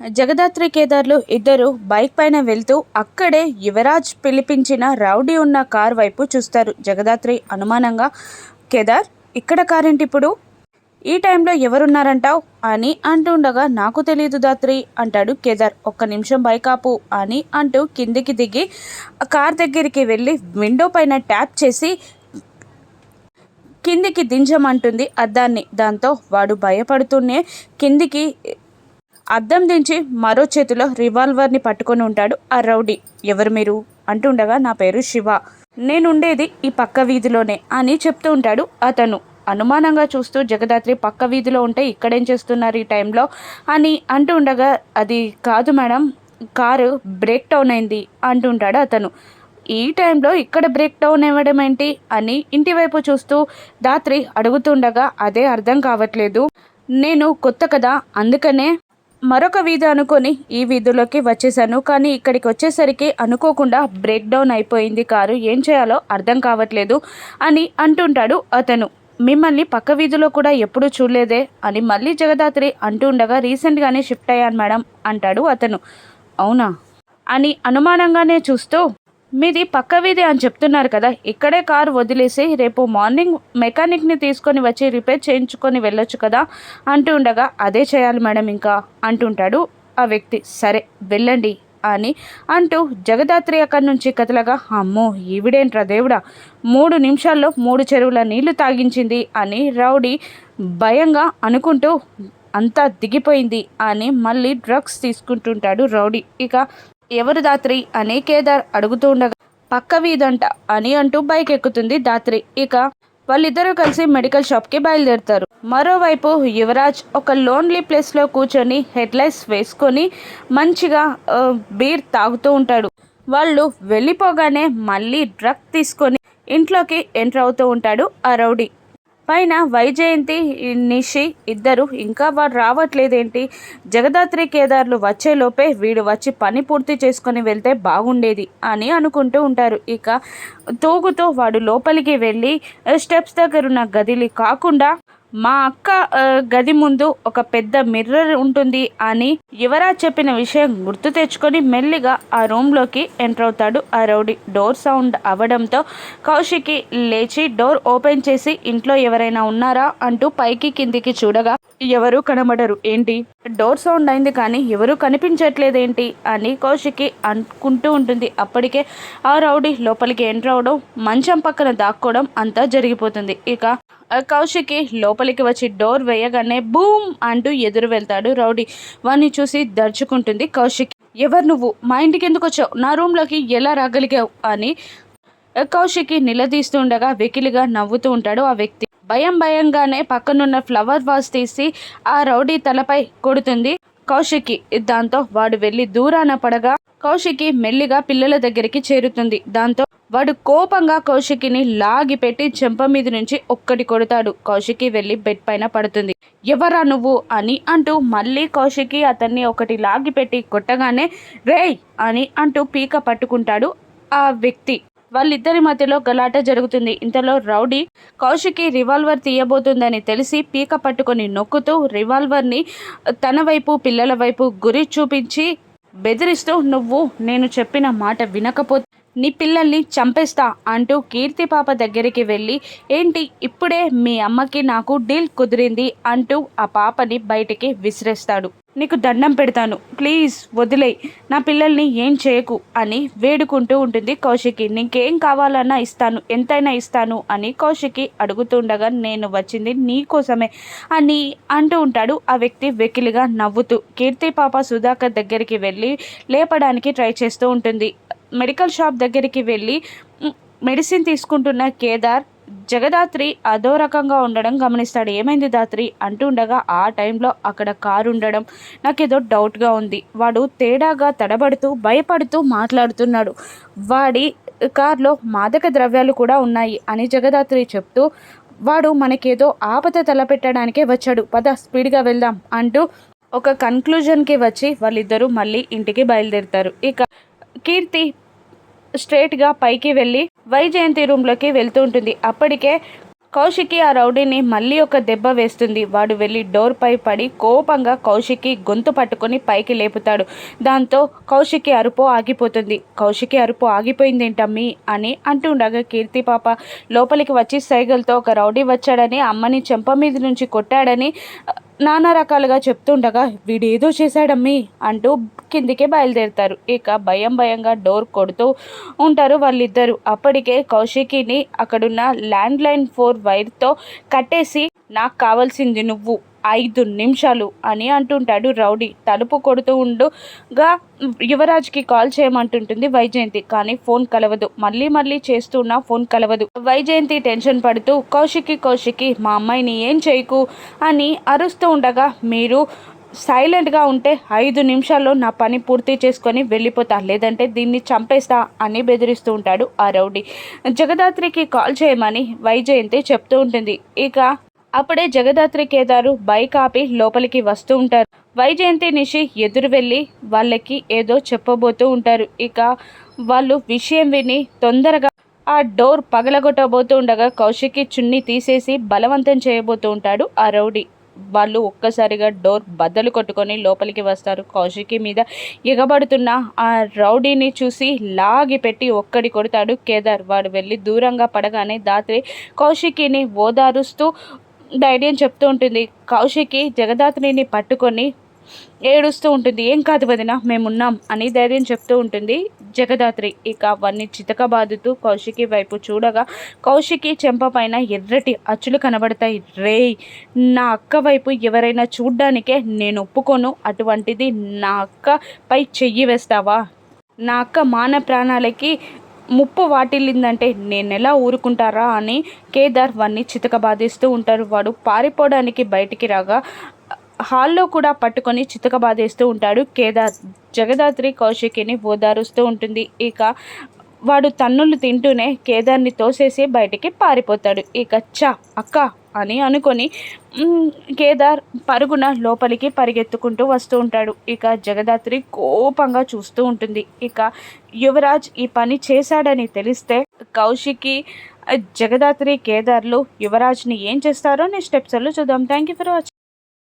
జగదాత్రి కేదార్లు ఇద్దరు బైక్ పైన వెళ్తూ అక్కడే యువరాజ్ పిలిపించిన రౌడీ ఉన్న కార్ వైపు చూస్తారు. జగదాత్రి అనుమానంగా కేదార్ ఇక్కడ కారేంటి ఇప్పుడు? ఈ టైంలో ఎవరున్నారంటావు? అని అంటుండగా నాకు తెలియదు దాత్రి అంటాడు కేదార్. ఒక్క నిమిషం బైక్ ఆపు అని అంటూ కిందికి దిగి ఆ కార్ దగ్గరికి వెళ్ళి విండో పైన ట్యాప్ చేసి కిందికి దించమంటుంది అద్దాన్ని. దాంతో వాడు భయపడుతూనే కిందికి అద్దం దించి మరో చేతిలో రివాల్వర్ని పట్టుకొని ఉంటాడు ఆ రౌడీ. ఎవరు మీరు? అంటుండగా నా పేరు శివ. నేనుండేది ఈ పక్క వీధిలోనే అని చెప్తూ ఉంటాడు అతను. అనుమానంగా చూస్తూ జగదాత్రి పక్క వీధిలో ఉంటే ఇక్కడేం చేస్తున్నారు ఈ టైంలో? అని అంటూ ఉండగా అది కాదు మేడం కారు బ్రేక్ డౌన్ అయింది అంటుంటాడు అతను. ఈ టైంలో ఇక్కడ బ్రేక్ డౌన్ ఇవ్వడం ఏంటి? అని ఇంటి వైపు చూస్తూ దాత్రి అడుగుతుండగా అదే అర్థం కావట్లేదు. నేను కొత్త కదా అందుకనే మరొక వీధి అనుకొని ఈ వీధిలోకి వచ్చేసాను కానీ ఇక్కడికి వచ్చేసరికి అనుకోకుండా బ్రేక్ డౌన్ అయిపోయింది కారు. ఏం చేయాలో అర్థం కావట్లేదు అని అంటుంటాడు అతను. మిమ్మల్ని పక్క వీధిలో కూడా ఎప్పుడూ చూడలేదే అని మళ్ళీ జగదాత్రి అంటూ ఉండగా రీసెంట్గానే షిఫ్ట్ అయ్యాను మేడం అంటాడు అతను. అవునా? అని అనుమానంగానే చూస్తూ మీది పక్క వీధి అని చెప్తున్నారు కదా ఇక్కడే కారు వదిలేసి రేపు మార్నింగ్ మెకానిక్ని తీసుకొని వచ్చి రిపేర్ చేయించుకొని వెళ్ళొచ్చు కదా అంటూ ఉండగా అదే చేయాలి మేడం ఇంకా అంటుంటాడు ఆ వ్యక్తి. సరే వెళ్ళండి అని అంటూ జగదాత్రి అక్కడి నుంచి కదలగా అమ్మో ఈవిడేంట్రా దేవుడా మూడు నిమిషాల్లో మూడు చెరువుల నీళ్ళు తాగించింది అని రౌడీ భయంగా అనుకుంటూ అంతా దిగిపోయింది అని మళ్ళీ డ్రగ్స్ తీసుకుంటుంటాడు రౌడీ. ఇక ఎవరు దాత్రి అని కేదార్ అడుగుతూ ఉండగా పక్క వీధంట అని అంటూ బైక్ ఎక్కుతుంది దాత్రి. ఇక వాళ్ళిద్దరూ కలిసి మెడికల్ షాప్కి బయలుదేరుతారు. మరోవైపు యువరాజ్ ఒక లోన్లీ ప్లేస్లో కూర్చొని హెడ్లైట్స్ వేసుకొని మంచిగా బీర్ తాగుతూ ఉంటాడు. వాళ్ళు వెళ్ళిపోగానే మళ్ళీ డ్రగ్ తీసుకొని ఇంట్లోకి ఎంటర్ అవుతూ ఉంటాడు ఆ రౌడీ. పైన వైజయంతి నిషి ఇద్దరు ఇంకా వాడు రావట్లేదేంటి? జగదాత్రి కేదార్లు వచ్చేలోపే వీడు వచ్చి పని పూర్తి చేసుకొని వెళ్తే బాగుండేది అని అనుకుంటూ ఉంటారు. ఇక తోగుతో వాడు లోపలికి వెళ్ళి స్టెప్స్ దగ్గర ఉన్న గదిలి కాకుండా మా అక్క గది ముందు ఒక పెద్ద మిర్రర్ ఉంటుంది అని యువరాజ్ చెప్పిన విషయం గుర్తు తెచ్చుకొని మెల్లిగా ఆ రూమ్లోకి ఎంటర్ అవుతాడు. ఆ రౌడీ డోర్ సౌండ్ అవ్వడంతో కౌశికి లేచి డోర్ ఓపెన్ చేసి ఇంట్లో ఎవరైనా ఉన్నారా? అంటూ పైకి కిందికి చూడగా ఎవరు కనబడరు. ఏంటి? డోర్ సౌండ్ అయింది కానీ ఎవరు కనిపించట్లేదేంటి? అని కౌశికి అనుకుంటూ ఉంటుంది. అప్పటికే ఆ రౌడీ లోపలికి ఎంటర్ అవడం మంచం పక్కన దాక్కోవడం అంతా జరిగిపోతుంది. ఇక కౌశికి లోపలికి వచ్చి డోర్ వేయగానే బూమ్ అంటూ ఎదురు వెళ్తాడు రౌడీ. వాడిని చూసి దర్చుకుంటుంది కౌశిక్. ఎవరు నువ్వు? మా ఇంటికి ఎందుకు వచ్చావు? నా రూమ్లోకి ఎలా రాగలిగావు? అని కౌశికి నిలదీస్తుండగా వెకిలిగా నవ్వుతూ ఉంటాడు ఆ వ్యక్తి. భయం భయంగానే పక్కనున్న ఫ్లవర్ వాస్ తీసి ఆ రౌడీ తలపై కొడుతుంది. కౌశికి దాంతో వాడు వెళ్ళి దూరాన పడగా కౌశికి మెల్లిగా పిల్లల దగ్గరికి చేరుతుంది. దాంతో వాడు కోపంగా కౌశికిని లాగి పెట్టి చెంప మీద నుంచి ఒక్కటి కొడతాడు. కౌశికి వెళ్ళి బెడ్ పైన పడుతుంది. ఎవరా నువ్వు? అని అంటూ మళ్ళీ కౌశికి అతన్ని ఒకటి లాగి పెట్టి కొట్టగానే రేయ్! అని అంటూ పీక పట్టుకుంటాడు ఆ వ్యక్తి. వాళ్ళిద్దరి మధ్యలో గలాట జరుగుతుంది. ఇంతలో రౌడీ కౌశికి రివాల్వర్ తీయబోతుందని తెలిసి పీక పట్టుకొని నొక్కుతూ రివాల్వర్ని తన వైపు పిల్లల వైపు గురి చూపించి బెదిరిస్తూ నువ్వు నేను చెప్పిన మాట వినకపోతే నీ పిల్లల్ని చంపేస్తా అంటూ కీర్తి పాప దగ్గరికి వెళ్ళి ఏంటి ఇప్పుడే మీ అమ్మకి నాకు డీల్ కుదిరింది అంటూ ఆ పాపని బయటికి విసిరేస్తాడు. నీకు దండం పెడతాను. ప్లీజ్ వదిలేయ్ నా పిల్లల్ని ఏం చేయకు అని వేడుకుంటూ ఉంటుంది కౌశికి. నీకేం కావాలన్నా ఇస్తాను. ఎంతైనా ఇస్తాను అని కౌశికి అడుగుతుండగా నేను వచ్చింది నీ కోసమే అని అంటూ ఉంటాడు ఆ వ్యక్తి వెకిలిగా నవ్వుతూ. కీర్తి పాప సుధాకర్ దగ్గరికి వెళ్ళి లేపడానికి ట్రై చేస్తూ ఉంటుంది. మెడికల్ షాప్ దగ్గరికి వెళ్ళి మెడిసిన్ తీసుకుంటున్న కేదార్ జగదాత్రి అదో రకంగా ఉండడం గమనిస్తాడు. ఏమైంది దాత్రి? అంటుండగా ఆ టైంలో అక్కడ కారు ఉండడం నాకేదో డౌట్గా ఉంది. వాడు తేడాగా తడబడుతూ భయపడుతూ మాట్లాడుతున్నాడు. వాడి కార్లో మాదక ద్రవ్యాలు కూడా ఉన్నాయి అని జగదాత్రి చెప్తూ వాడు మనకేదో ఆపద తలపెట్టడానికే వచ్చాడు. పద స్పీడ్గా వెళ్దాం అంటూ ఒక కన్క్లూజన్కి వచ్చి వాళ్ళిద్దరూ మళ్ళీ ఇంటికి బయలుదేరుతారు. ఇక కీర్తి స్ట్రేట్గా పైకి వెళ్ళి వైజయంతి రూమ్లోకి వెళ్తూ ఉంటుంది. అప్పటికే కౌశికి ఆ రౌడీని మళ్ళీ ఒక దెబ్బ వేస్తుంది. వాడు వెళ్ళి డోర్ పై పడి కోపంగా కౌశికి గొంతు పట్టుకొని పైకి లేపుతాడు. దాంతో కౌశికి అరుపు ఆగిపోతుంది. కౌశికి అరుపు ఆగిపోయిందేంటమ్మి అని అంటుండగా కీర్తి పాప లోపలికి వచ్చి సైగల్తో ఒక రౌడీ వచ్చాడని అమ్మని చెంప మీద నుంచి కొట్టాడని నానా రకాలుగా చెప్తుండగా వీడేదో చేశాడమ్మి అంటూ కిందికే బయలుదేరుతారు. ఇక భయం భయంగా డోర్ కొడుతూ ఉంటారు వాళ్ళిద్దరూ. అప్పటికే కౌశికిని అక్కడున్న ల్యాండ్ లైన్ ఫోర్ వైర్తో కట్టేసి నాకు కావాల్సింది నువ్వు. ఐదు నిమిషాలు అని అంటుంటాడు రౌడీ. తలుపు కొడుతూ ఉండుగా యువరాజ్కి కాల్ చేయమంటుంటుంది వైజయంతి. కానీ ఫోన్ కలవదు. మళ్ళీ మళ్ళీ చేస్తున్నా ఫోన్ కలవదు. వైజయంతి టెన్షన్ పడుతూ కౌశికి కౌశికి మా అమ్మాయిని ఏం చేయకు అని అరుస్తూ ఉండగా మీరు సైలెంట్గా ఉంటే ఐదు నిమిషాల్లో నా పని పూర్తి చేసుకొని వెళ్ళిపోతా లేదంటే దీన్ని చంపేస్తా అని బెదిరిస్తూ ఉంటాడు ఆ రౌడీ. జగదాత్రికి కాల్ చేయమని వైజయంతి చెప్తూ ఉంటుంది. ఇక అప్పుడే జగదాత్రి కేదారు బైక్ ఆపి లోపలికి వస్తూ ఉంటారు. వైజయంతి నిషి ఎదురు వెళ్ళి వాళ్ళకి ఏదో చెప్పబోతూ ఉంటారు. ఇక వాళ్ళు విషయం విని తొందరగా ఆ డోర్ పగలగొట్టబోతూ ఉండగా కౌశిక్కి చున్ని తీసేసి బలవంతం చేయబోతూ ఉంటాడు ఆ రౌడీ. వాళ్ళు ఒక్కసారిగా డోర్ బద్దలు కొట్టుకొని లోపలికి వస్తారు. కౌశికి మీద ఎగబడుతున్న ఆ రౌడీని చూసి లాగి పెట్టి ఒక్కడి కొడతాడు కేదార్. వాడు వెళ్ళి దూరంగా పడగానే దాత్రి కౌశికిని ఓదారుస్తూ ధైర్యం చెప్తూ ఉంటుంది. కౌశికి జగదాత్రిని పట్టుకొని ఏడుస్తూ ఉంటుంది ఏం కాదు వదిన మేమున్నాం అని ధైర్యం చెప్తూ ఉంటుంది జగదాత్రి. ఇక అవన్నీ చితకబాదుతూ కౌశికి వైపు చూడగా కౌశికి చెంప పైన ఎర్రటి అచ్చులు కనబడతాయి రే నా అక్క వైపు ఎవరైనా చూడ్డానికే నేను ఒప్పుకోను అటువంటిది నా అక్కపై చెయ్యి వేస్తావా? నా అక్క మాన ప్రాణాలకి ముప్పు వాటిల్లిందంటే నేను ఎలా ఊరుకుంటారా? అని కేదార్ వన్ని చితక బాధిస్తూ ఉంటారు. వాడు పారిపోవడానికి బయటికి రాగా హాల్లో కూడా పట్టుకొని చితకబాదేస్తూ ఉంటాడు. కేదార్ జగదాత్రి కౌశికిని ఓదారుస్తూ ఉంటుంది. ఇక వాడు తన్నులు తింటూనే కేదార్ని తోసేసి బయటికి పారిపోతాడు. ఇక చ అక్క అని అనుకొని కేదార్ పరుగున లోపలికి పరిగెత్తుకుంటూ వస్తూ ఉంటాడు. ఇక జగదాత్రి కోపంగా చూస్తూ ఉంటుంది. ఇక యువరాజ్ ఈ పని చేశాడని తెలిస్తే కౌశికి జగదాత్రి కేదార్లు యువరాజ్ని ఏం చేస్తారో నెక్స్ట్ ఎపిసోడ్లో చూద్దాం. Thank you for watching